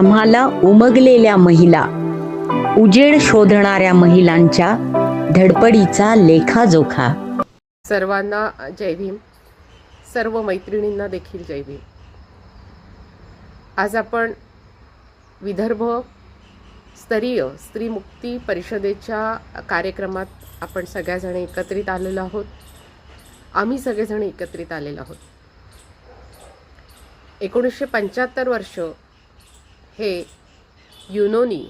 आम्हाला उमगलेल्या महिला उजेड शोधणाऱ्या महिलांच्या धडपडीचा लेखाजोखा. सर्वांना जय भीम. सर्व मैत्रिणींना देखील जय भीम. आज आपण विदर्भ स्तरीय स्त्री मुक्ती परिषदेच्या कार्यक्रमात आपण सगळ्याजण एकत्रित आलेलो आहोत. आम्ही सगळेजण एकत्रित आलेलो आहोत. एकोणीसशे पंच्याहत्तर वर्ष हे युनोनी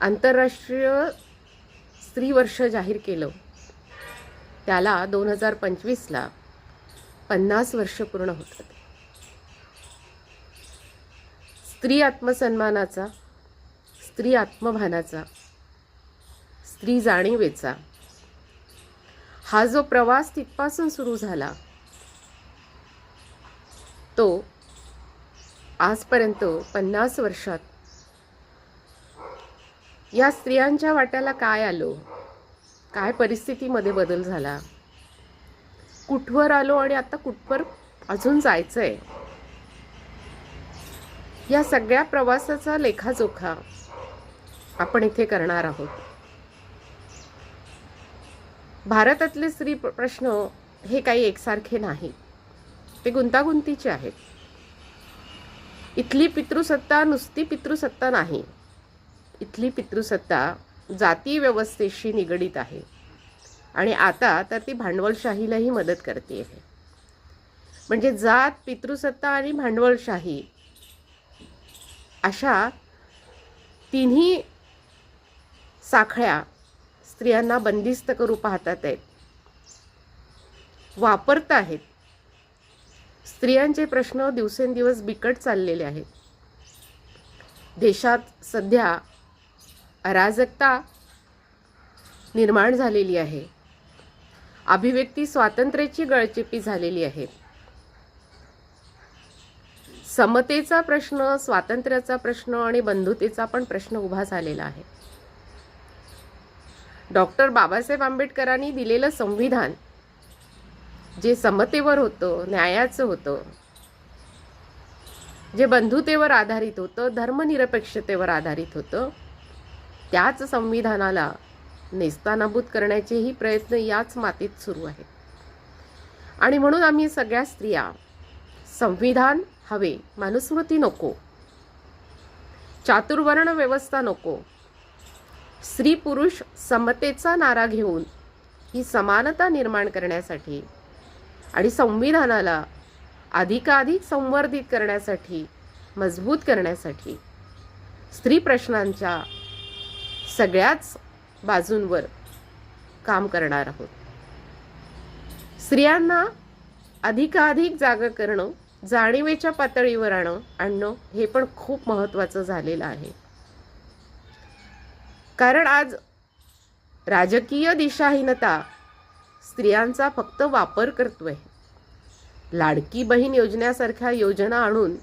आंतरराष्ट्रीय स्त्री वर्ष जाहीर केलं. त्याला दोन हजार पंचवीसला पन्नास वर्ष पूर्ण होतात स्त्री आत्मसन्मानाचा स्त्री आत्मभानाचा स्त्री जाणीवेचा हा जो प्रवास तिथपासून सुरू झाला तो आजपर्यंत पन्नास वर्षात. या स्त्रियांच्या वाट्याला काय आलो? काय परिस्थितीमध्ये बदल झाला? कुठवर आलो आणि आता कुठवर अजून जायचं आहे या सगळ्या प्रवासाचा लेखाजोखा आपण इथे करणार आहोत. भारतातले स्त्री प्रश्न हे काही एकसारखे नाही. ते गुंतागुंतीचे आहेत. इथली पितृसत्ता नुसती पितृसत्ता नाही. इथली पितृसत्ता जाती व्यवस्थेशी निगडीत आहे. आणि आता तर ती भांडवलशाहीलाही मदत करते. आहे म्हणजे जात पितृसत्ता आणि भांडवलशाही अशा तिन्ही साखळ्या स्त्रियांना बंदिस्त करू पाहतात आहेत. वापरत आहेत. स्त्रियांचे प्रश्न दिवसेंदिवस बिकट चाललेले आहेत. देशात सध्या अराजकता निर्माण झालेली आहे. अभिव्यक्ती स्वातंत्र्याची गळचेपी झालेली आहे. समतेचा प्रश्न स्वातंत्र्याचा प्रश्न आणि बंधुतेचा पण प्रश्न उभा झालेला आहे. डॉक्टर बाबासाहेब आंबेडकरांनी दिलेलं संविधान जे समतेवर होतं न्यायाचं होतं जे बंधुतेवर आधारित होतं धर्मनिरपेक्षतेवर आधारित होतं त्याच संविधानाला नेस्तानाबूत करण्याचेही प्रयत्न याच मातीत सुरू आहेत. आणि म्हणून आम्ही सगळ्या स्त्रिया संविधान हवे मनुस्मृती नको चातुर्वर्ण व्यवस्था नको स्त्री पुरुष समतेचा नारा घेऊन ही समानता निर्माण करण्यासाठी आणि संविधानाला अधिकाधिक संवर्धित करण्यासाठी मजबूत करण्यासाठी स्त्री प्रश्नांच्या सगळ्याच बाजूंवर काम करणार आहोत. स्त्रियांना अधिकाधिक जागा करणं जाणीवेच्या पातळीवर आणणं आणणं हे पण खूप महत्त्वाचं झालेलं आहे. कारण आज राजकीय दिशाहीनता स्त्रियांचा फक्त वापर करतोय. लाडकी बहीण योजनेसारख्या योजना आणून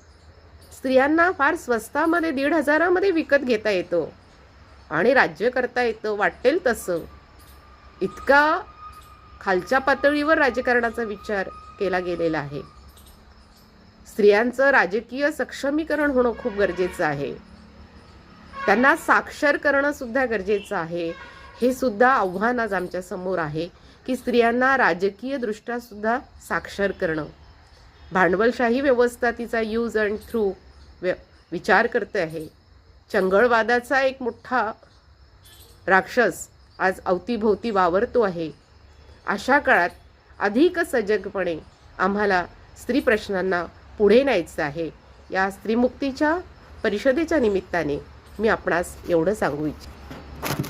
स्त्रियांना फार स्वस्तामध्ये दीड हजारामध्ये विकत घेता येतो आणि राज्य करता येतं वाटेल तसं. इतका खालच्या पातळीवर राजकारणाचा विचार केला गेलेला आहे. स्त्रियांचं राजकीय सक्षमीकरण होणं खूप गरजेचं आहे. त्यांना साक्षर करणं सुद्धा गरजेचं आहे. हे सुद्धा आव्हान आज आमच्यासमोर आहे की स्त्रियांना राजकीय दृष्ट्या सुद्धा साक्षर करणं. भांडवलशाही व्यवस्था तिचा यूज अँड थ्रू व्य विचार करते आहे. चंगळवादाचा एक मोठा राक्षस आज अवतीभोवती वावरतो आहे. अशा काळात अधिक सजगपणे आम्हाला स्त्री प्रश्नांना पुढे न्यायचं आहे. या स्त्रीमुक्तीच्या परिषदेच्या निमित्ताने मी आपणास एवढं सांगू इच्छिते.